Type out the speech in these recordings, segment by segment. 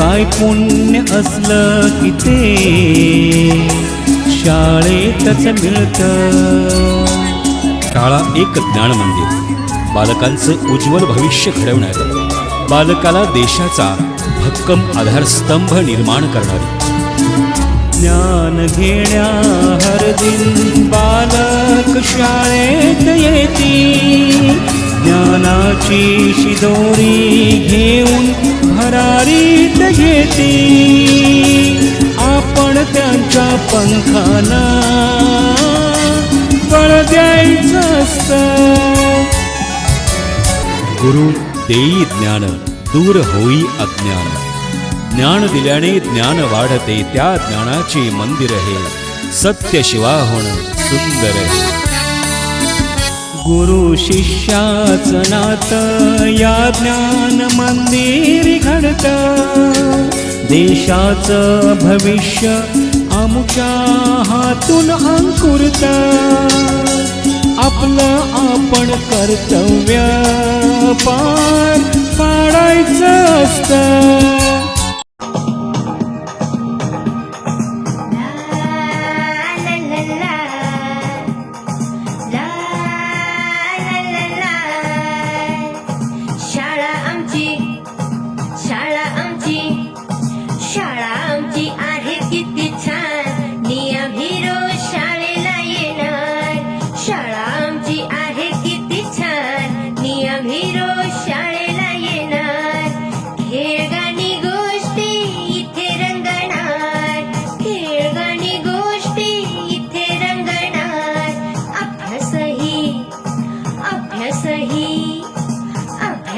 काय पुण्य असलं की ते? शाळेतच मिळतं. शाळा एक ज्ञान मंदिर. बालकांचं उज्ज्वल भविष्य घडवणारी बालकाला देशाचा भक्कम आधारस्तंभ निर्माण करणारी. ज्ञान घेण्या हर दिन बालक शाळेत येती ज्ञानाची शिदोरी घेऊन भरारीत घेती. आपण त्यांच्या पंखाना बळ द्यायचं असत. गुरु देई ज्ञान दूर होई अज्ञान. ज्ञान दिल्याने ज्ञान वाढते त्या ज्ञानाचे मंदिर हे. सत्य शिवा होणं सुंदर हे. गुरु शिष्याच नात या ज्ञान मंदिर घडत. देशाचं भविष्य आमच्या हातून अंकुरत. आपलं आपण कर्तव्य पार पाडायचं असतं.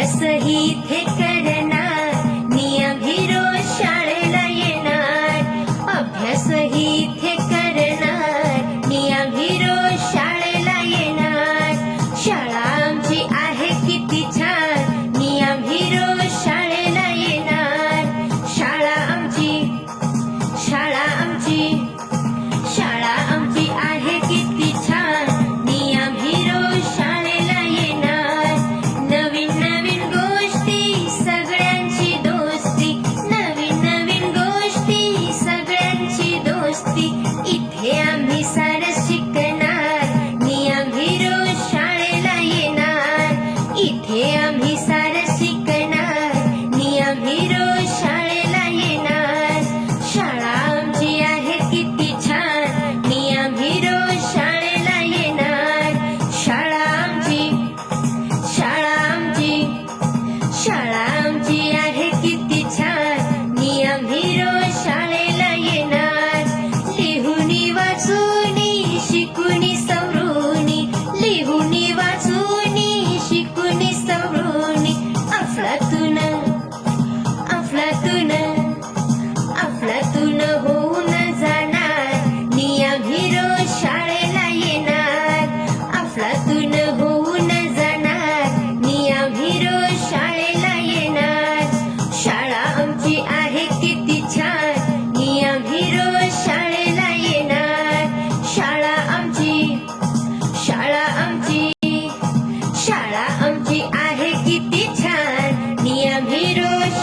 अभ्यासही ही अभ्यासही तुझी आहे किती छान. मी आम्ही शाळेला येणार. शाळा आमची शाळा आमची शाळा आमची आहे किती छान. मी आम्ही रोज